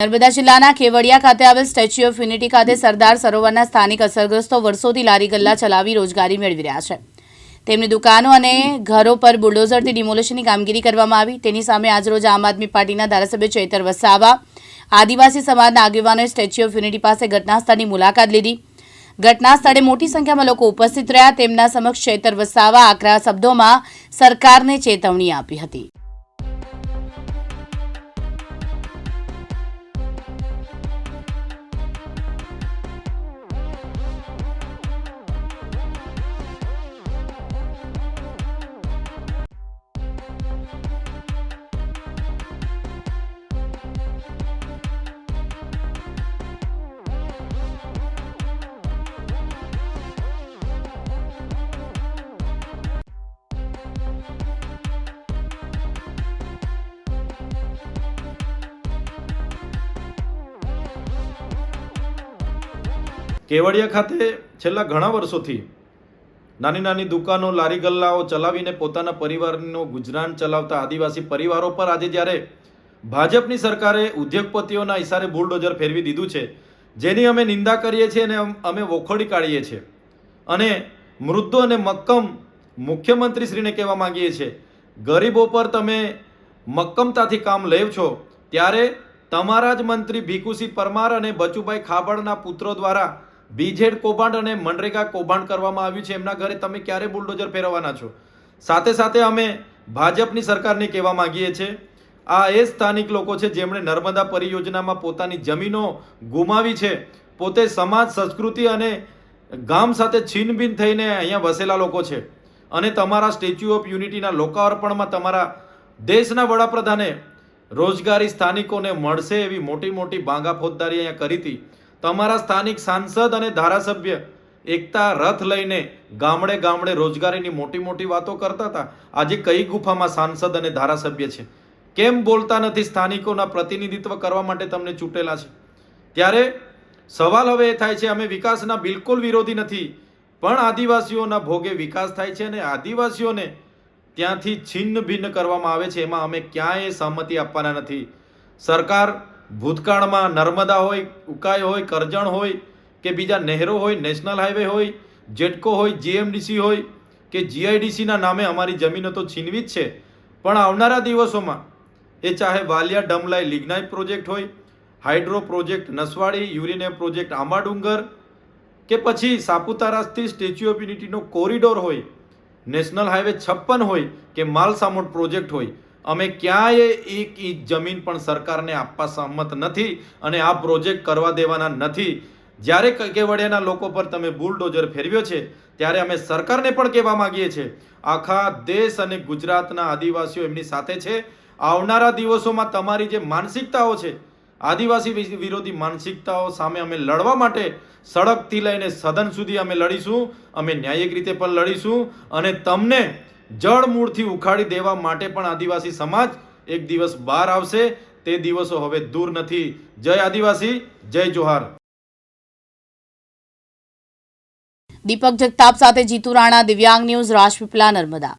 નર્મદા જિલ્લાના કેવડિયા ખાતે આવેલ સ્ટેચ્યુ ઓફ યુનિટી ખાતે સરદાર સરોવરના સ્થાનિક અસરગ્રસ્તો વર્ષોથી લારી ગલ્લા ચલાવી રોજગારી મેળવી રહ્યા છે. તેમની દુકાનો અને ઘરો પર બુલડોઝરથી ડિમોલેશનની કામગીરી કરવામાં આવી. તેની સામે આજરોજ આમ આદમી પાર્ટીના ધારાસભ્ય ચૈતર વસાવા, આદિવાસી સમાજના આગેવાનોએ સ્ટેચ્યુ ઓફ યુનિટી પાસે ઘટનાસ્થળની મુલાકાત લીધી. ઘટના સ્થળે મોટી સંખ્યામાં લોકો ઉપસ્થિત રહ્યા. તેમના સમક્ષ ચૈતર વસાવા આકરા શબ્દોમાં સરકારને ચેતવણી આપી હતી. કેવડિયા ખાતે છેલ્લા ઘણા વર્ષોથી નાની નાની દુકાનો, લારી ગલ્લાઓ ચલાવીને પોતાના પરિવારનો ગુજરાન ચલાવતા આદિવાસી પરિવારો પર આજે જ્યારે ભાજપની સરકારે ઉદ્યોગપતિઓના ઇશારે બુલડોઝર ફેરવી દીધું છે, જેની અમે નિંદા કરીએ છીએ અને અમે વખોડી કાઢીએ છીએ. અને મૃદુ અને મક્કમ મુખ્યમંત્રીશ્રીને કહેવા માંગીએ છીએ, ગરીબો પર તમે મક્કમતાથી કામ લેવ છો, ત્યારે તમારા જ મંત્રી ભીખુસિંહ પરમાર અને બચુભાઈ ખાબડના પુત્રો દ્વારા બીજેડ કૌભાંડ અને મનરેગા કૌભાંડ કરવામાં આવ્યું છે. એમના ઘરે તમે ક્યારે બુલડોઝર ફેરવવાના છો? સાથે સાથે અમે ભાજપની સરકારને કહેવા માંગીએ છીએ. આ એ સ્થાનિક લોકો છે જેમણે નર્મદા પરિયોજનામાં પોતાની જમીનો ગુમાવી છે. પોતે સમાજ, સંસ્કૃતિ અને ગામ સાથે છીનબીન થઈને અહીંયા વસેલા લોકો છે. અને તમારા સ્ટેચ્યુ ઓફ યુનિટીના લોકાર્પણમાં તમારા દેશના વડાપ્રધાને રોજગારી સ્થાનિકોને મળશે એવી મોટી મોટી બાંગા ફોજદારી અહીંયા કરી હતી. તમારા સ્થાનિક સાંસદ અને ધારાસભ્ય એકતા રથ લઈને ગામડે ગામડે રોજગારીની મોટી મોટી વાતો કરતા હતા. આજે કઈ ગુફામાં સાંસદ અને ધારાસભ્ય છે? કેમ બોલતા નથી સ્થાનિકોના પ્રતિનિધિત્વ કરવા માટે તમને ચૂંટેલા છે? ત્યારે સવાલ હવે એ થાય છે, અમે વિકાસના બિલકુલ વિરોધી નથી, પણ આદિવાસીઓના ભોગે વિકાસ થાય છે અને આદિવાસીઓને ત્યાંથી છિન્ન ભિન્ન કરવામાં આવે છે. એમાં અમે ક્યાંય સહમતિ આપવાના નથી. સરકાર ભૂતકાળમાં નર્મદા હોય, ઉકાઈ હોય, કરજણ હોય, કે બીજા નહેરો હોય, નેશનલ હાઈવે હોય, જેટકો હોય, જીએમડીસી હોય, કે જીઆઈડીસીના નામે અમારી જમીનો તો છીનવી જ છે. પણ આવનારા દિવસોમાં એ ચાહે વાલિયા ડમલાઈ લિગ્નાઇટ પ્રોજેક્ટ હોય, hydro project Naswadi uranium project Ambadungar, કે પછી સાપુતારાથી સ્ટેચ્યુ ઓફ યુનિટીનો કોરિડોર હોય, નેશનલ હાઈવે છપ્પન હોય, કે માલસામોટ પ્રોજેક્ટ હોય અમે ક્યાંય એક ઇંચ જમીન પણ સરકારને આપવા સહમત નથી અને આ પ્રોજેક્ટ કરવા દેવાના નથી. જ્યારે કેવડિયાના લોકો પર તમે બુલડોઝર ફેરવ્યો છે, ત્યારે અમે સરકારને પણ કહેવા માંગીએ છીએ, આખા દેશ અને ગુજરાતના આદિવાસીઓ એમની સાથે છે. આવનારા દિવસોમાં તમારી જે માનસિકતાઓ છે, આદિવાસી વિરોધી માનસિકતાઓ સામે અમે લડવા માટે સડકથી લઈને સદન સુધી અમે લડીશું, અમે ન્યાયિક રીતે પણ લડીશું અને તમને જળ મૂળથી ઉખાડી દેવા માટે પણ આદિવાસી સમાજ એક દિવસ બહાર આવશે. તે દિવસો હવે દૂર નથી. જય આદિવાસી, જય જોહાર. દીપક જગતાપ સાથે જીતુ રાણા, દિવ્યાંગ ન્યૂઝ, રાજપીપલા, નર્મદા.